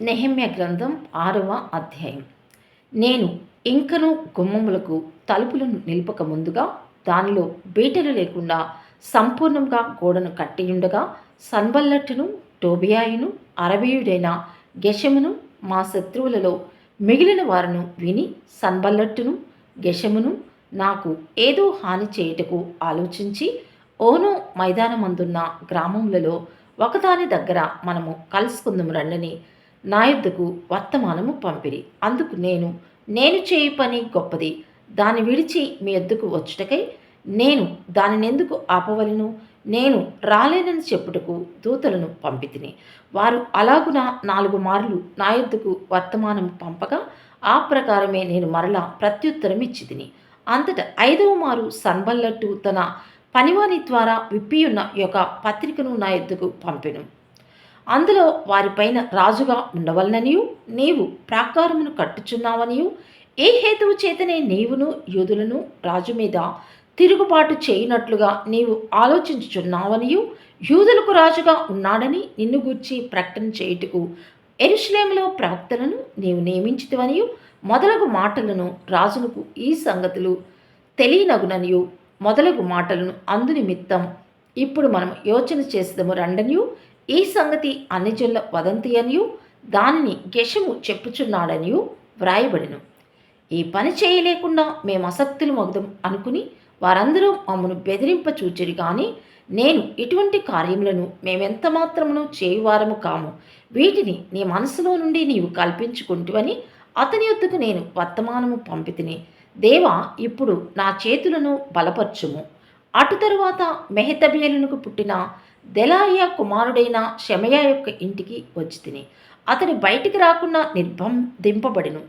నెహమ్య గ్రంథం ఆరవ అధ్యాయం. నేను ఇంకను గుమ్మములకు తలుపులను నిలుపక ముందుగా దానిలో బీటలు లేకుండా సంపూర్ణంగా గోడను కట్టియుండగా సన్బల్లట్టును టోబియాయును అరబీయుడైన గెషమును మా శత్రువులలో మిగిలిన వారిను విని సన్బల్లట్టును గెషమును నాకు ఏదో హాని చేయుటకు ఆలోచించి ఓనో మైదానమందున్న గ్రామములలో ఒకదాని దగ్గర మనము కలుసుకుందాం రండని నా యుద్ధకు వర్తమానము పంపిరి. అందుకు నేను నేను చేయి పని గొప్పది. దాన్ని విడిచి మీ యొద్దకు వచ్చుటకై నేను దానిని ఎందుకు ఆపవలను? నేను రాలేనని చెప్పుటకు దూతలను పంపితిని. వారు అలాగున నాలుగు మార్లు నా యుద్ధకు వర్తమానం పంపగా ఆ ప్రకారమే నేను మరలా ప్రత్యుత్తరం ఇచ్చితిని. అంతట ఐదవ మారు సన్బల్లట్టు తన పనివాని ద్వారా విప్పియున్న యొక్క పత్రికను నా ఎద్దుకు పంపెను. అందులో వారిపైన రాజుగా ఉండవలననియు నీవు ప్రాకారమును కట్టుచున్నావనియు ఏ హేతువు చేతనే నీవును యూదులను రాజు మీద తిరుగుబాటు చేయనట్లుగా నీవు ఆలోచించుచున్నావనియు యూదులకు రాజుగా ఉన్నాడని నిన్ను గూర్చి ప్రకటన చేయుటకు ఎరుశ్లేములో ప్రవక్తలను నీవు నియమించితివనియు మొదలగు మాటలను రాజునకు ఈ సంగతులు తెలియనగుననియు మొదలగు మాటలను అందు నిమిత్తం ఇప్పుడు మనం యోచన చేసేదము రండనియు ఈ సంగతి అనిజుల వదంతి అనియు దానిని గెషము చెప్పుచున్నాడనియు వ్రాయబడిను. ఈ పని చేయలేకుండా మేము అసక్తులు మగుదం అనుకుని వారందరూ మమ్మను బెదిరింప చూచిరి కానీ నేను ఇటువంటి కార్యములను మేమెంత మాత్రమును చేయువారము కాము. వీటిని నీ మనసులో నుండి నీవు కల్పించుకుంటువని అతని యొద్దకు నేను వర్తమానము పంపితిని. దేవా ఇప్పుడు నా చేతులను బలపరచుము. అటు తరువాత మెహతబియలునకు పుట్టిన దెలాయ కుమారుడైన శమయ యొక్క ఇంటికి వచ్చి తిని అతని బయటికి రాకుండా నిర్భం దింపబడిను.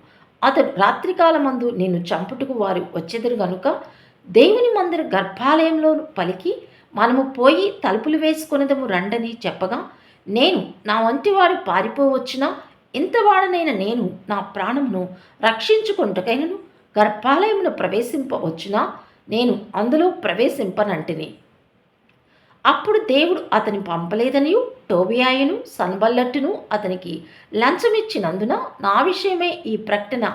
అతడు రాత్రికాలమందు నేను చంపుటకు వారు వచ్చెదరు గనుక దేవుని మందిర గర్భాలయంలో పలికి మనము పోయి తలుపులు వేసుకునేదము రండని చెప్పగా నేను నా వంటివాడు పారిపోవచ్చునా? ఇంతవాడనైన నేను నా ప్రాణమును రక్షించుకుంటకైనను? గర్భాలయమును ప్రవేశింపవచ్చునా? నేను అందులో ప్రవేశింపనంటిని. అప్పుడు దేవుడు అతని పంపలేదనియు టోబియాయును సన్బల్లట్టును అతనికి లంచమిచ్చినందున నా విషయమే ఈ ప్రకటన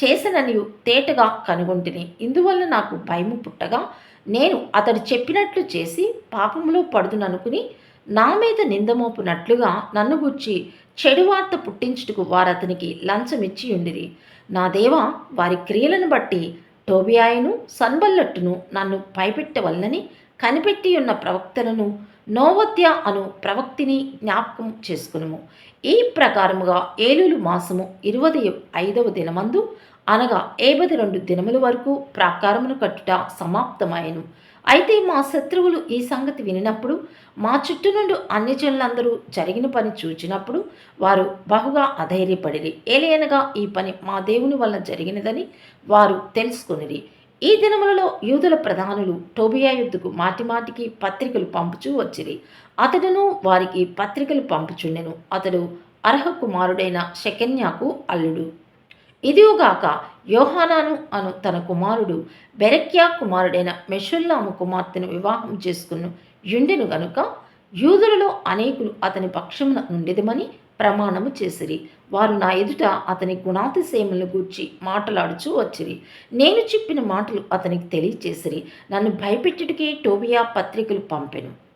చేసననియు తేటగా కనుగొంటిని. ఇందువల్ల నాకు భయము పుట్టగా నేను అతడు చెప్పినట్లు చేసి పాపంలో పడుదుననుకుని నా మీద నిందమోపునట్లుగా నన్ను గుర్చి చెడు వార్త పుట్టించుటకు వారు అతనికి లంచమిచ్చి ఉండిరి. నా దేవ వారి క్రియలను బట్టి టోబియాయను సన్బల్లట్టును నన్ను భయపెట్టవల్లని కనిపెట్టి ఉన్న ప్రవక్తలను నోవత్య అను ప్రవక్తిని జ్ఞాపకం చేసుకునుము. ఈ ప్రకారముగా ఏలూలు మాసము ఇరవై ఐదవ దినమందు అనగా ఏబది రెండు దినముల వరకు ప్రాకారమును కట్టుట సమాప్తమాయను. అయితే మా శత్రువులు ఈ సంగతి వినినప్పుడు మా చుట్టూ నుండి అన్ని జనులందరూ జరిగిన పని చూచినప్పుడు వారు బహుగా అధైర్యపడిరి. ఏలయనగా ఈ పని మా దేవుని వల్ల జరిగినదని వారు తెలుసుకునిరి. ఈ దినములలో యూదుల ప్రధానులు టోబియా యుద్ధకు మాటిమాటికి పత్రికలు పంపుచూ వచ్చిరి. అతడును వారికి పత్రికలు పంపుచుండెను. అతడు అర్హ కుమారుడైన శకన్యాకు అల్లుడు. ఇదిగాక యోహానాను అను తన కుమారుడు బెరక్యా కుమారుడైన మెషుల్లాము కుమార్తెను వివాహం చేసుకున్న యుండెను గనుక యూదులలో అనేకులు అతని పక్షమున నుండిదమని ప్రమాణము చేసిరి. వారు నా ఎదుట అతని గుణాతిశయములను గూర్చి మాటలాడుచూ వచ్చిరి. నేను చెప్పిన మాటలు అతనికి తెలియచేసిరి. నన్ను భయపెట్టుడికే టోబియా పత్రికలు పంపెను.